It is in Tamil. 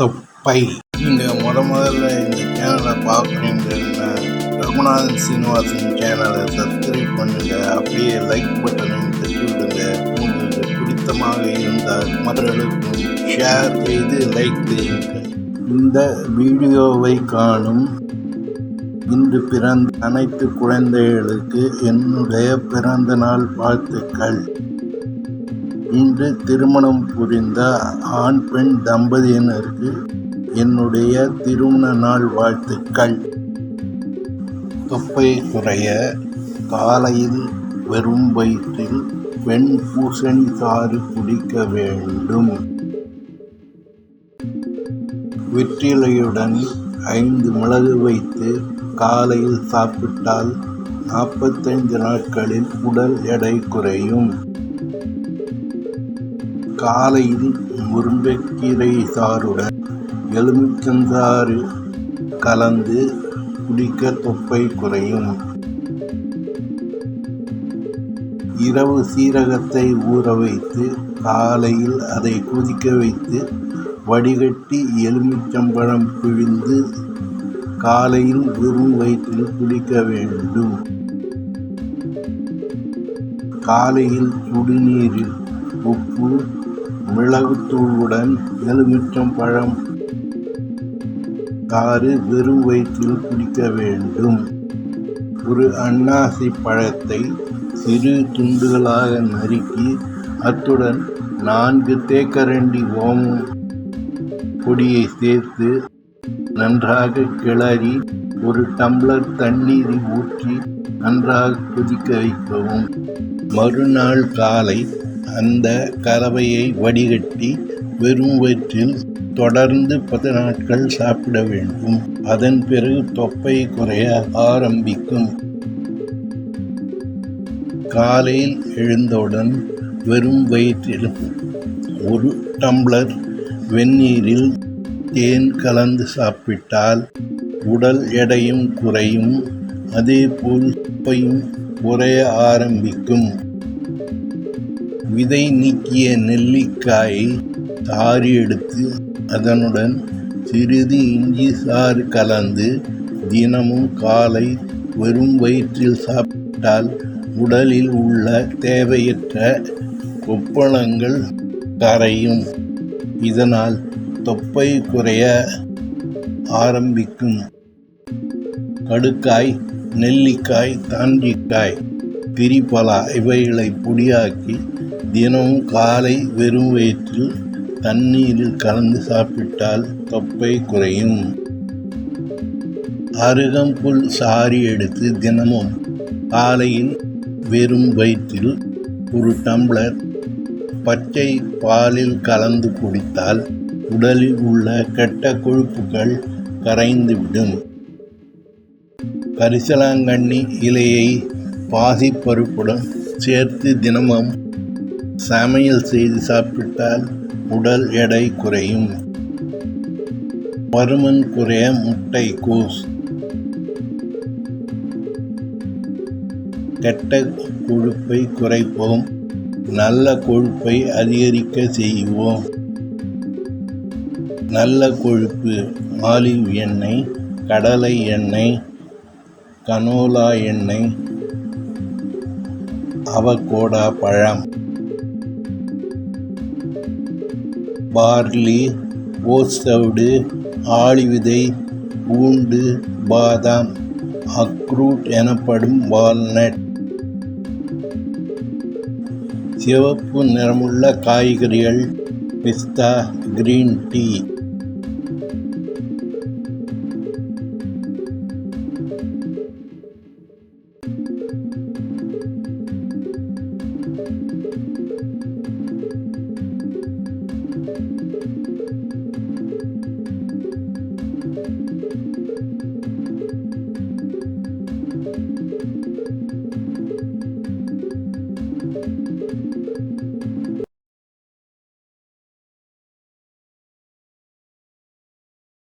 தொப்பை நீங்கள் முத முதல்ல இந்த சேனலை பார்க்குறீங்கன்னா ரகுநாதன் சீனிவாசன் சேனலை சப்ஸ்கிரைப் பண்ணுங்க. அப்படியே லைக் பட்டனையும் தட்டி விடுங்க. உங்களுக்கு பிடித்தமாக இருந்தால் மற்றவர்களுக்கும் ஷேர் செய்து லைக் செய்யுங்கள் இந்த வீடியோவை காணும் இன்று பிறந்த அனைத்து குழந்தைகளுக்கு என்னுடைய பிறந்த நாள் வாழ்த்துக்கள். இன்று திருமணம் புரிந்த ஆண் பெண் தம்பதியினருக்கு என்னுடைய திருமண நாள் வாழ்த்துக்கள். தொப்பை குறைய காலையில் வெறும் வயிற்றில் பெண் பூசணி சாறு குடிக்க வேண்டும். வெற்றிலையுடன் ஐந்து மிளகு வைத்து காலையில் சாப்பிட்டால் நாற்பத்தைந்து நாட்களில் உடல் எடை குறையும். காலையில் முருங்கைக்கீரை சாறுடன் எலுமிச்சஞ்சாறு கலந்து குடிக்க தொப்பை குறையும். இரவு சீரகத்தை ஊற வைத்து காலையில் அதை கொதிக்க வைத்து வடிகட்டி எலுமிச்சம்பழம் பிழிந்து காலையில் வெறும் வயிற்றில் குடிக்க வேண்டும். காலையில் சுடுநீரில் உப்பு மிளகுத்தூளுடன் எலுமிச்சம் பழம் சாறு வெறும் வயிற்றில் குடிக்க வேண்டும். ஒரு அன்னாசி பழத்தை சிறு துண்டுகளாக நறுக்கி அத்துடன் நான்கு தேக்கரண்டி ஓமம் பொடியை சேர்த்து நன்றாக கிளறி ஒரு டம்ளர் தண்ணீரை ஊற்றி நன்றாக கொதிக்க வைக்கவும். மறுநாள் காலை அந்த கலவையை வடிகட்டி வெறும் வயிற்றில் தொடர்ந்து பத்து நாட்கள் சாப்பிட வேண்டும். அதன் பிறகு தொப்பை குறைய ஆரம்பிக்கும். காலையில் எழுந்தவுடன் வெறும் வயிற்றில் ஒரு டம்ளர் வெந்நீரில் தேன் கலந்து சாப்பிட்டால் உடல் எடையும் குறையும். அதேபோல் தொப்பையும் குறைய ஆரம்பிக்கும். விதை நீக்கிய நெல்லிக்காயை தாரி எடுத்து அதனுடன் சிறிது இஞ்சி சாறு கலந்து தினமும் காலை வெறும் வயிற்றில் சாப்பிட்டால் உடலில் உள்ள தேவையற்ற கொப்பளங்கள் கரையும். இதனால் தொப்பை குறைய ஆரம்பிக்கும். கடுக்காய் நெல்லிக்காய் தாண்டிக்காய் திரிபலா இவைகளை பொடியாக்கி தினமும் காலை வெறும் வயிற்றில் தண்ணீரில் கலந்து சாப்பிட்டால் தொப்பை குறையும். அருகம்புல் சாரி எடுத்து தினமும் காலையில் வெறும் வயிற்றில் ஒரு டம்ளர் பச்சை பாலில் கலந்து குடித்தால் உடலில் உள்ள கெட்ட கொழுப்புகள் கரைந்துவிடும். கரிசலாங்கண்ணி இலையை பாசிப்பருப்புடன் சேர்த்து தினமும் சமையல் செய்து சாப்பிட்டால் உடல் எடை குறையும். பருமன் குறைய முட்டை கோஸ். கெட்ட கொழுப்பை குறைப்போம். நல்ல கொழுப்பை அதிகரிக்க செய்வோம். நல்ல கொழுப்பு ஆலிவ் எண்ணெய் கடலை எண்ணெய் கனோலா எண்ணெய் அவகோடா பழம். பார்லி ஓஸ்தவுடு ஆளிவிதை பூண்டு பாதாம் அக்ரூட் எனப்படும் வால்நட். சிவப்பு நிறமுள்ள காய்கறிகள் பிஸ்தா கிரீன் டீ.